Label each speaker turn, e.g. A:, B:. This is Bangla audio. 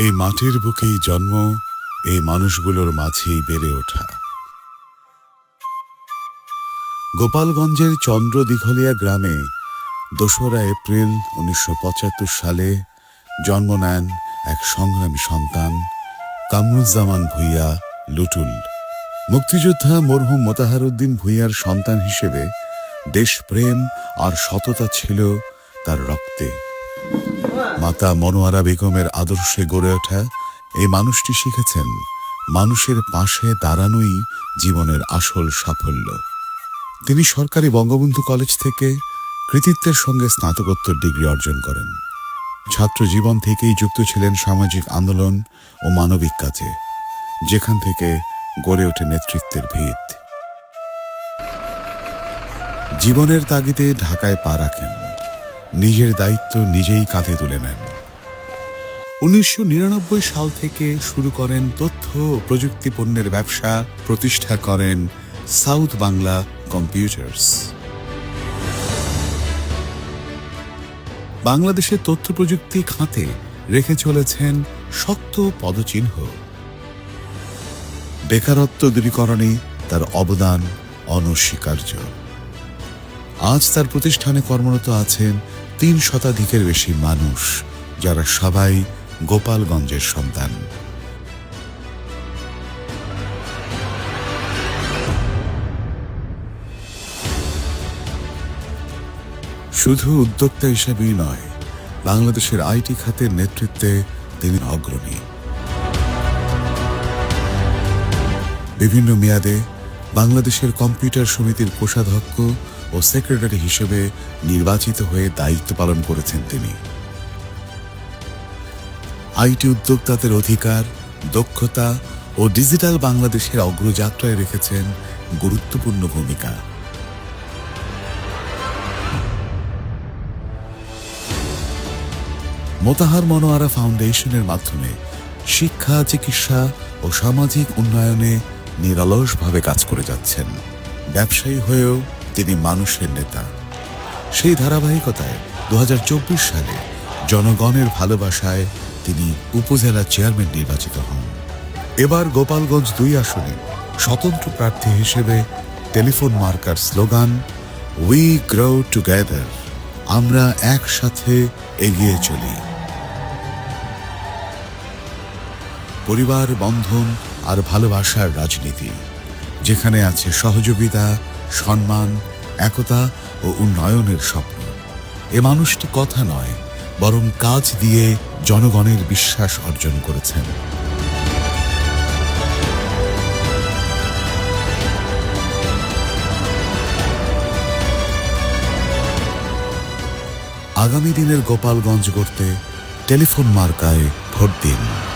A: এই মাটির বুকেই জন্ম, এই মানুষগুলোর মাঝেই বেড়ে ওঠা। গোপালগঞ্জের চন্দ্র দিঘলিয়া গ্রামে দোসরা এপ্রিল উনিশশো পঁচাত্তর সালে জন্ম নেন এক সংগ্রামী সন্তান, কামরুজ্জামান ভূঁইয়া লুটুল। মুক্তিযোদ্ধা মরহুম মোতাহারুদ্দিন ভূঁইয়ার সন্তান হিসেবে দেশপ্রেম আর সততা ছিল তার রক্তে। মাতা মনোয়ারা বেগমের আদর্শে গড়ে ওঠা এই মানুষটি শিখেছেন মানুষের পাশে দাঁড়ানোই জীবনের আসল সাফল্য। তিনি সরকারি বঙ্গবন্ধু কলেজ থেকে কৃতিত্বের সঙ্গে স্নাতকোত্তর ডিগ্রি অর্জন করেন। ছাত্র জীবন থেকেই যুক্ত ছিলেন সামাজিক আন্দোলন ও মানবিক কাজে, যেখান থেকে গড়ে ওঠে নেতৃত্বের ভিত। জীবনের তাগিদে ঢাকায় পা রাখেন। নিজের দায়িত্ব নিজেই কাঁধে তুলে নেন। উনিশশো নিরানব্বই সাল থেকে শুরু করেন তথ্য প্রযুক্তি পণ্যের ব্যবসা, প্রতিষ্ঠা করেন সাউথ বাংলা কম্পিউটার্স। বাংলাদেশের তথ্য প্রযুক্তি খাতে রেখে চলেছেন শক্ত পদচিহ্ন। বেকারত্ব দূরীকরণে তার অবদান অনস্বীকার্য। আজ তার প্রতিষ্ঠানে কর্মরত আছেন তিন শতাধিকের বেশি মানুষ, যারা সবাই গোপালগঞ্জের সন্তান। শুধু উদ্যোক্তা হিসেবেই নয়, বাংলাদেশের আইটি খাতের নেতৃত্বে তিনি অগ্রণী। বিভিন্ন মেয়াদে বাংলাদেশের কম্পিউটার সমিতির কোষাধ্যক্ষ ও সেক্রেটারি হিসেবে নির্বাচিত হয়ে দায়িত্ব পালন করেছেন তিনি। আইটি উদ্যোক্তাদের অধিকার, দক্ষতা ও ডিজিটাল বাংলাদেশের অগ্রযাত্রায় রেখেছেন গুরুত্বপূর্ণ ভূমিকা। মোতাহার মনোয়ারা ফাউন্ডেশনের মাধ্যমে শিক্ষা, চিকিৎসা ও সামাজিক উন্নয়নে নিরলসভাবে কাজ করে যাচ্ছেন। ব্যবসায়ী হয়েও তিনি মানুষের নেতা। সেই ধারাবাহিকতায় দু হাজার চব্বিশ সালে জনগণের ভালোবাসায় তিনি উপজেলা চেয়ারম্যান নির্বাচিত হন। এবার গোপালগঞ্জ দুই আসনে স্বতন্ত্র প্রার্থী হিসেবে টেলিফোন মার্কার স্লোগান উই গ্রো টুগেদার আমরা একসাথে এগিয়ে চলি। পরিবার, বন্ধন আর ভালোবাসার রাজনীতি, যেখানে আছে সহযোগিতা সম্মান, একতা ও উন্নয়নের স্বপ্ন। এ মানুষটি কথা নয়, বরং কাজ দিয়ে জনগণের বিশ্বাস অর্জন করেছেন। আগামী দিনের গোপালগঞ্জ গড়তে টেলিফোন মার্কায় ভোট দিন।